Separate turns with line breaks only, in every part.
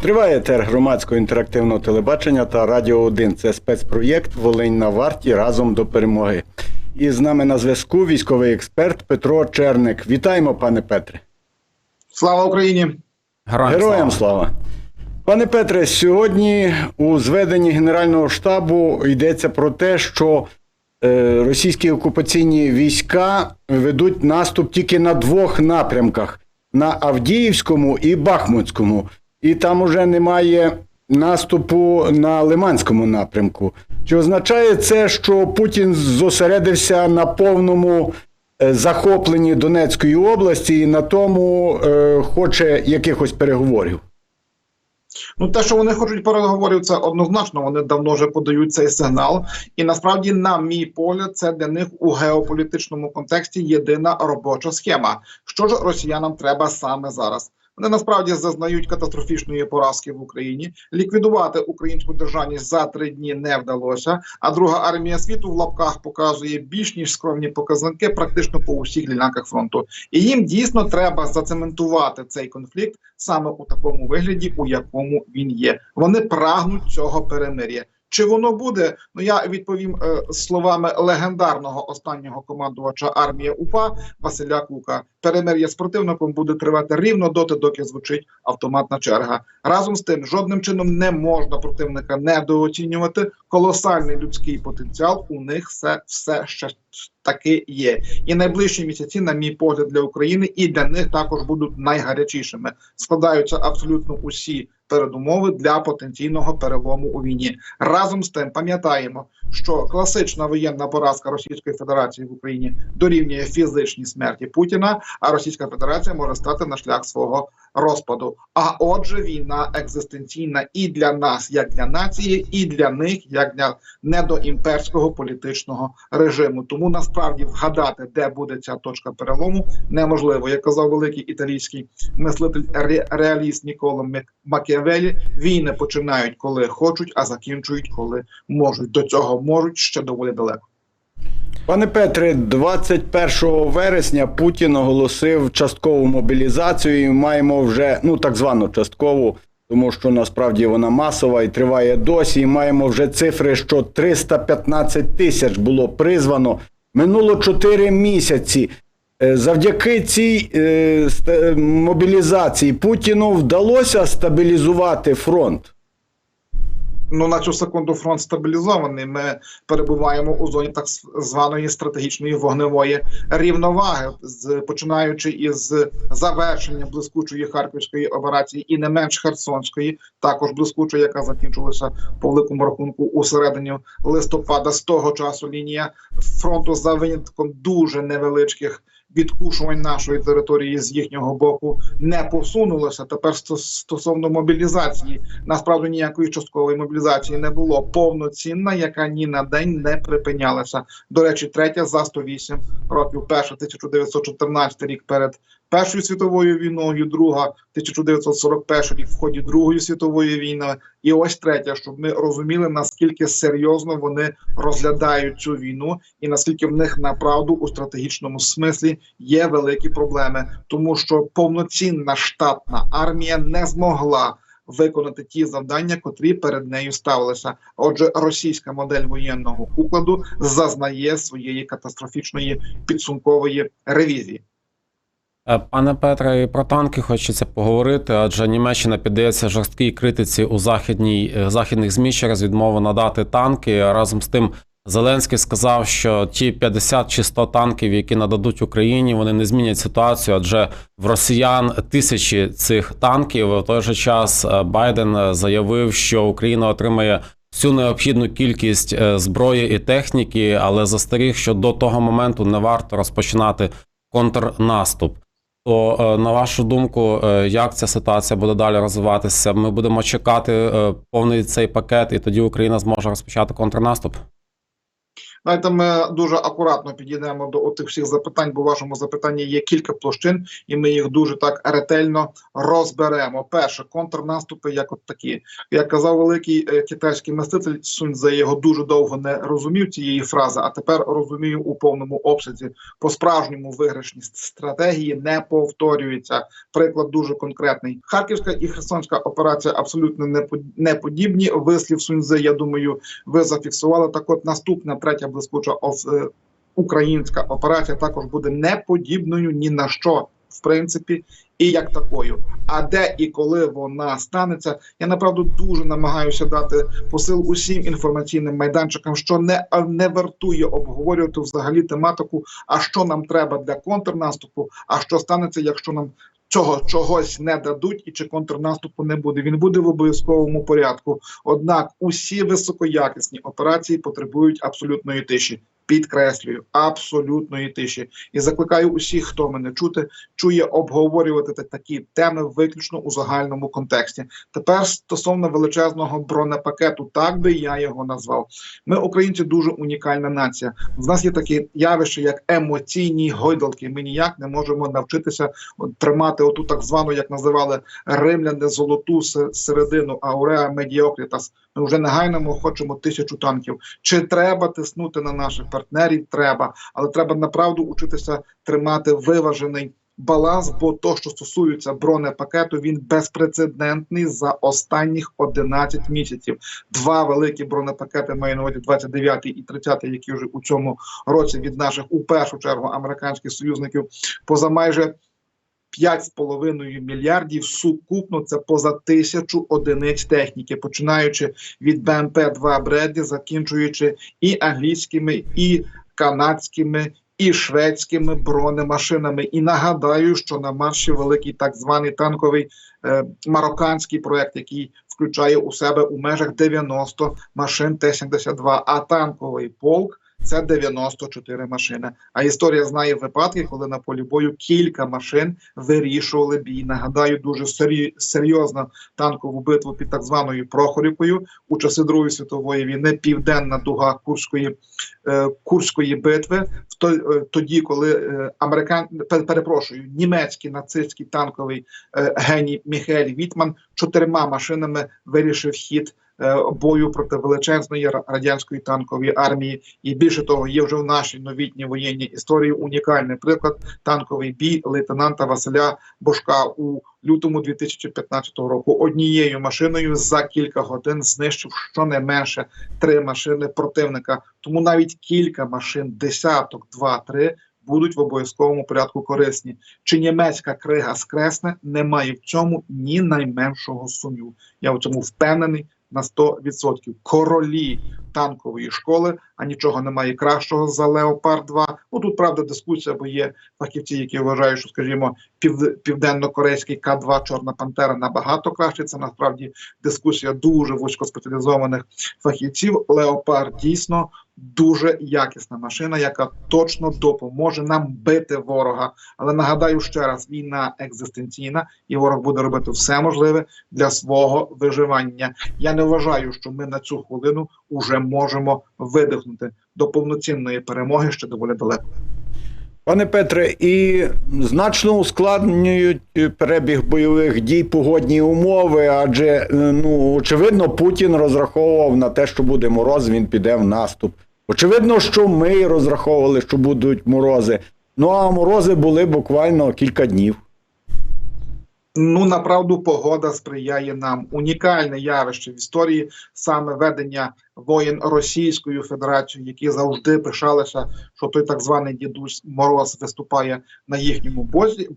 Триває етер громадського інтерактивного телебачення та Радіо 1. Це спецпроєкт Волинь на варті разом до перемоги. І з нами на зв'язку військовий експерт Петро Черник. Вітаємо, пане Петре.
Слава Україні!
Героям,
Героям слава. Пане Петре, сьогодні у зведенні Генерального штабу йдеться про те, що російські окупаційні війська ведуть наступ тільки на двох напрямках: на Авдіївському і Бахмутському. І там уже немає наступу на Лиманському напрямку. Чи означає це, що Путін зосередився на повному е, захопленні Донецької області і на тому е, хоче якихось переговорів?
Ну, те, що вони хочуть переговорів, це однозначно. Вони давно вже подають цей сигнал. І насправді, на мій погляд, це для них у геополітичному контексті єдина робоча схема. Що ж росіянам треба саме зараз? Вони насправді зазнають катастрофічної поразки в Україні. Ліквідувати українську державність за три дні не вдалося. А друга армія світу в лапках показує більш ніж скромні показники практично по усіх ділянках фронту. І їм дійсно треба зацементувати цей конфлікт саме у такому вигляді, у якому він є. Вони прагнуть цього перемир'я. Чи воно буде? Ну я відповім е, словами легендарного останнього командувача армії УПА Василя Кука. Перемир'я з противником буде тривати рівно доти, доки звучить автоматна черга. Разом з тим, жодним чином не можна противника недооцінювати. Колосальний людський потенціал у них все, все ще таки є. І найближчі місяці, на мій погляд, для України і для них також будуть найгарячішими. Складаються абсолютно усі передумови для потенційного перелому у війні. Разом з тим пам'ятаємо, що класична воєнна поразка Російської Федерації в Україні дорівнює фізичній смерті Путіна, а Російська Федерація може стати на шлях свого розпаду. А отже, війна екзистенційна і для нас, як для нації, і для них, як для недоімперського політичного режиму. Тому насправді вгадати, де буде ця точка перелому, неможливо. Як казав великий італійський мислитель ре- реаліст Ніколо Мак- Макіавелі, війни починають коли хочуть, а закінчують коли можуть. До цього можуть ще доволі далеко.
Пане Петре, 21 вересня Путін оголосив часткову мобілізацію. і Маємо вже ну так звану часткову, тому що насправді вона масова і триває досі. І маємо вже цифри, що 315 тисяч було призвано. Минуло 4 місяці. Е, Завдяки цій е, мобілізації Путіну вдалося стабілізувати фронт.
Ну на цю секунду фронт стабілізований. Ми перебуваємо у зоні так званої стратегічної вогневої рівноваги, з починаючи із завершення блискучої харківської операції і не менш херсонської, також блискучої, яка закінчилася по великому рахунку у середині листопада. З того часу лінія фронту за винятком дуже невеличких. Відкушувань нашої території з їхнього боку не посунулося. Тепер стосовно мобілізації, насправді ніякої часткової мобілізації не було. Повноцінна, яка ні на день не припинялася. До речі, третя за 108 років. Перша 1914 рік перед Першою світовою війною, друга 1941 рік в ході Другої світової війни, і ось третя, щоб ми розуміли наскільки серйозно вони розглядають цю війну, і наскільки в них направду у стратегічному смислі є великі проблеми, тому що повноцінна штатна армія не змогла. Виконати ті завдання, котрі перед нею ставилися. Отже, російська модель воєнного укладу зазнає своєї катастрофічної підсумкової ревізії.
Е, Пане Петре, і про танки хочеться поговорити, адже Німеччина піддається жорсткій критиці у західній е, західних ЗМІ через відмову надати танки. Разом з тим, Зеленський сказав, що ті 50 чи 100 танків, які нададуть Україні, вони не змінять ситуацію, адже в росіян тисячі цих танків. В той же час е, Байден заявив, що Україна отримає всю необхідну кількість зброї і техніки, але застеріг, що до того моменту не варто розпочинати контрнаступ. То е, на вашу думку, е, як ця ситуація буде далі розвиватися? Ми будемо чекати е, повний цей пакет, і тоді Україна зможе розпочати контрнаступ.
Знаєте, ми дуже акуратно підійдемо до тих всіх запитань, бо в вашому запитанні є кілька площин, і ми їх дуже так ретельно розберемо. Перше, контрнаступи, як от такі. Як казав великий е, китайський миститель Суньцзе, його дуже довго не розумів цієї фрази, а тепер розумію у повному обсязі. По справжньому виграшні стратегії не повторюються. Приклад дуже конкретний. Харківська і Херсонська операція абсолютно не подібні. Вислів Суньцзе, я думаю, ви зафіксували. Так, от наступна третя блискуча е, українська операція також буде не подібною ні на що, в принципі, і як такою. А де і коли вона станеться, я направду дуже намагаюся дати посил усім інформаційним майданчикам, що не, а не вартує обговорювати взагалі тематику, а що нам треба для контрнаступу, а що станеться, якщо нам цього чогось не дадуть, і чи контрнаступу не буде. Він буде в обов'язковому порядку. Однак усі високоякісні операції потребують абсолютної тиші. Підкреслюю, абсолютної тиші. І закликаю усіх, хто мене чути, чує обговорювати такі теми виключно у загальному контексті. Тепер стосовно величезного бронепакету, так би я його назвав. Ми, українці, дуже унікальна нація. В нас є такі явища, як емоційні гойдалки. Ми ніяк не можемо навчитися тримати оту так звану, як називали римляни, золоту середину ауреа медіокрітас. Ми вже негайно хочемо тисячу танків. Чи треба тиснути на наших партнерів? Треба, але треба направду учитися тримати виважений. Баланс, бо то, що стосується бронепакету, він безпрецедентний за останніх 11 місяців. Два великі бронепакети маю на увазі 29 і 30, які вже у цьому році від наших у першу чергу американських союзників поза майже 5,5 мільярдів сукупно це поза тисячу одиниць техніки, починаючи від БМП-2 Бредлі, закінчуючи і англійськими, і канадськими, і шведськими бронемашинами. І нагадаю, що на марші великий так званий танковий е, марокканський проект, який включає у себе у межах 90 машин Т-72, а танковий полк. Це 94 машини. А історія знає випадки, коли на полі бою кілька машин вирішували бій. Нагадаю, дуже серйозна танкову битву під так званою Прохорівкою у часи Другої світової війни. Південна дуга Курської е, Курської битви. В той, е, тоді, коли е, американ пер- перепрошую, німецький нацистський танковий е, геній Міхель Вітман чотирма машинами вирішив хід. Е, Бою проти величезної радянської танкової армії, і більше того, є вже в нашій новітній воєнній історії унікальний приклад танковий бій лейтенанта Василя Бошка у лютому 2015 року. Однією машиною за кілька годин знищив щонайменше три машини противника. Тому навіть кілька машин, десяток, два, три. Будуть в обов'язковому порядку корисні. Чи німецька крига скресне, немає в цьому ні найменшого сумніву. Я в цьому впевнений на 100%. Королі танкової школи, а нічого немає кращого за Леопард 2 Ну тут правда дискусія, бо є фахівці, які вважають, що, скажімо, пів, південно-корейський К-2 Чорна Пантера набагато краще. Це насправді дискусія дуже вузькоспеціалізованих фахівців. Леопард дійсно дуже якісна машина, яка точно допоможе нам бити ворога. Але нагадаю ще раз: війна екзистенційна, і ворог буде робити все можливе для свого виживання. Я не вважаю, що ми на цю хвилину вже можемо видихнути до повноцінної перемоги ще доволі далеко.
Пане Петре, і значно ускладнюють е, перебіг бойових дій погодні умови, адже е, ну очевидно, Путін розраховував на те, що буде мороз, він піде в наступ. Очевидно, що ми розраховували, що будуть морози. Ну а морози були буквально кілька днів.
Ну направду погода сприяє нам унікальне явище в історії саме ведення воєн Російською Федерацією, які завжди пишалися, що той так званий дідусь Мороз виступає на їхньому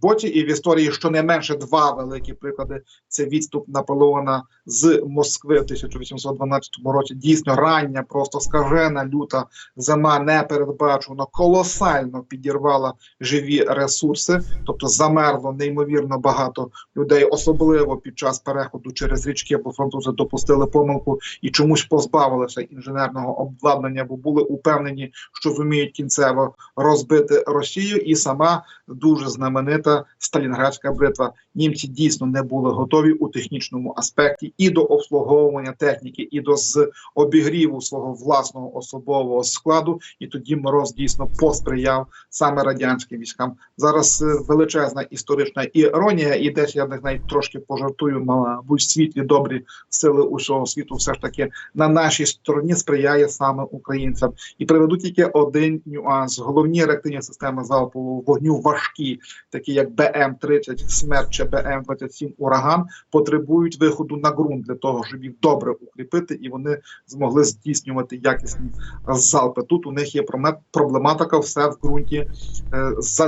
боці. І в історії щонайменше два великі приклади: це відступ Наполеона з Москви в 1812 році. Дійсно рання, просто скажена люта зима непередбачувано колосально підірвала живі ресурси, тобто замерло неймовірно багато людей, особливо під час переходу через річки, бо французи допустили помилку і чомусь позбавилися займалися інженерного обладнання, бо були упевнені, що зуміють кінцево розбити Росію, і сама дуже знаменита Сталінградська битва. Німці дійсно не були готові у технічному аспекті і до обслуговування техніки, і до з обігріву свого власного особового складу. І тоді Мороз дійсно посприяв саме радянським військам. Зараз е, величезна історична іронія, і десь я навіть трошки пожартую, мабуть, світлі добрі сили усього світу, все ж таки на нашій стороні сприяє саме українцям. І приведу тільки один нюанс: головні реактивні системи залпового вогню важкі, такі як БМ-30 «Смерч» чи БМ-27 Ураган, потребують виходу на ґрунт для того, щоб їх добре укріпити, і вони змогли здійснювати якісні залпи. Тут у них є проблематика, все в ґрунті е,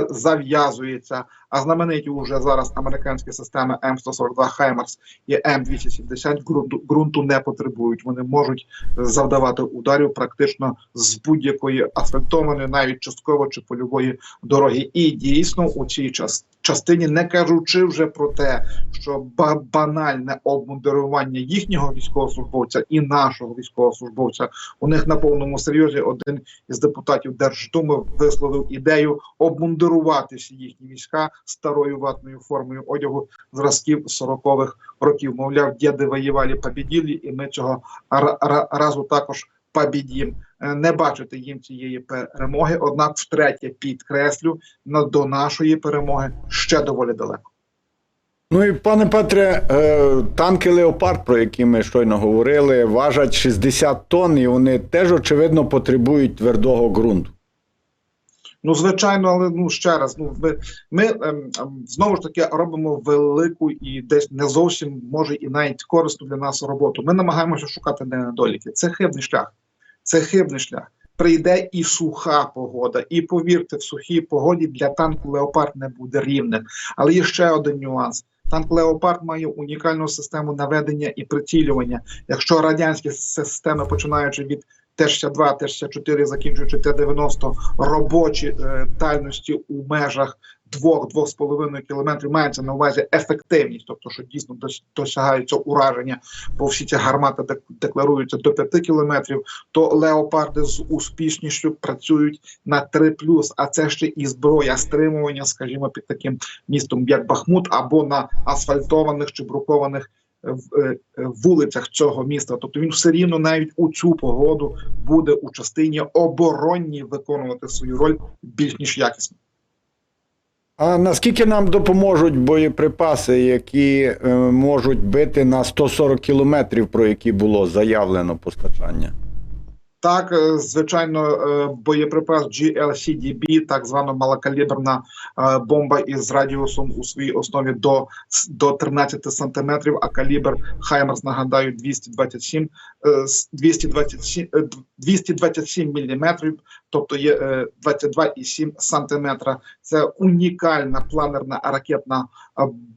зав'язується. А знамениті уже зараз американські системи М142 Хаймерс і М270 ґрунту, ґрунту не потребують. Вони можуть завдавати ударів практично з будь-якої асфальтованої, навіть частково чи польової дороги. І дійсно у цій час. Частині не кажучи вже про те, що ба- банальне обмундирування їхнього військовослужбовця і нашого військовослужбовця у них на повному серйозі один із депутатів Держдуми висловив ідею обмундирувати всі їхні війська старою ватною формою одягу зразків 40-х років. Мовляв, діди воювали, побіділі, і ми цього ра- ра- разу також побідім. Е, Не бачити їм цієї перемоги, однак втретє підкреслю до нашої перемоги ще доволі далеко.
Ну і пане Петре, е, танки Леопард, про які ми щойно говорили, важать 60 тонн, і вони теж очевидно потребують твердого ґрунту.
Ну, звичайно, але ну ще раз, ну ми, ми ем, ем, знову ж таки робимо велику і десь не зовсім може і навіть корисну для нас роботу. Ми намагаємося шукати недоліки. Це хибний шлях. Це хибний шлях. Прийде і суха погода, і повірте, в сухій погоді для танку Леопард не буде рівним. Але є ще один нюанс. Танк Леопард має унікальну систему наведення і прицілювання. Якщо радянські системи, починаючи від Т-62, Т-64, закінчуючи Т-90, робочі е, дальності у межах 2-2,5 кілометрів мається на увазі ефективність, тобто що дійсно дос- досягаються ураження, бо всі ці гармати декларуються до 5 кілометрів, то леопарди з успішністю працюють на 3+, а це ще і зброя стримування, скажімо, під таким містом, як Бахмут, або на асфальтованих чи брукованих е, е, вулицях цього міста. Тобто він все рівно навіть у цю погоду буде у частині оборонній виконувати свою роль більш ніж якісно.
А наскільки нам допоможуть боєприпаси, які е, можуть бити на 140 кілометрів, про які було заявлено постачання?
Так, е, звичайно, е, боєприпас GLCDB, так звана малокаліберна е, бомба із радіусом у своїй основі до, до 13 сантиметрів, а калібр Хаймерс, нагадаю, 227, е, с- 227, е, 227 міліметрів, тобто є е, 22,7 сантиметра. Це унікальна планерна ракетна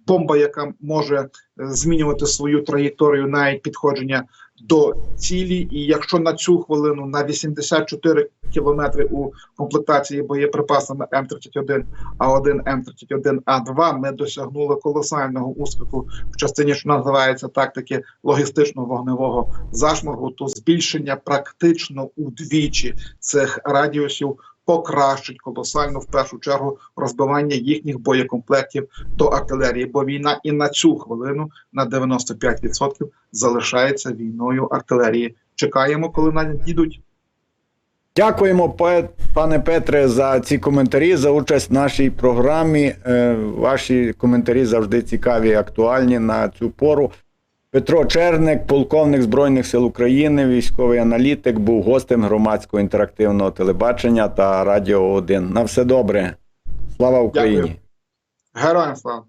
бомба, яка може змінювати свою траєкторію навіть підходження до цілі, і якщо на цю хвилину на 84 кілометри у комплектації боєприпасами М31 А1, М31 А2 ми досягнули колосального успіху в частині, що називається тактики логістичного вогневого зашморгу, то збільшення практично удвічі цих радіусів покращить колосально в першу чергу розбивання їхніх боєкомплектів до артилерії, бо війна і на цю хвилину на 95% залишається війною артилерії. Чекаємо, коли надійдуть.
Дякуємо, пане Петре, за ці коментарі, за участь в нашій програмі. Е, Ваші коментарі завжди цікаві актуальні на цю пору. Петро Черник, полковник Збройних сил України, військовий аналітик, був гостем громадського інтерактивного телебачення та Радіо 1. На все добре. Слава Україні!
Героям слава!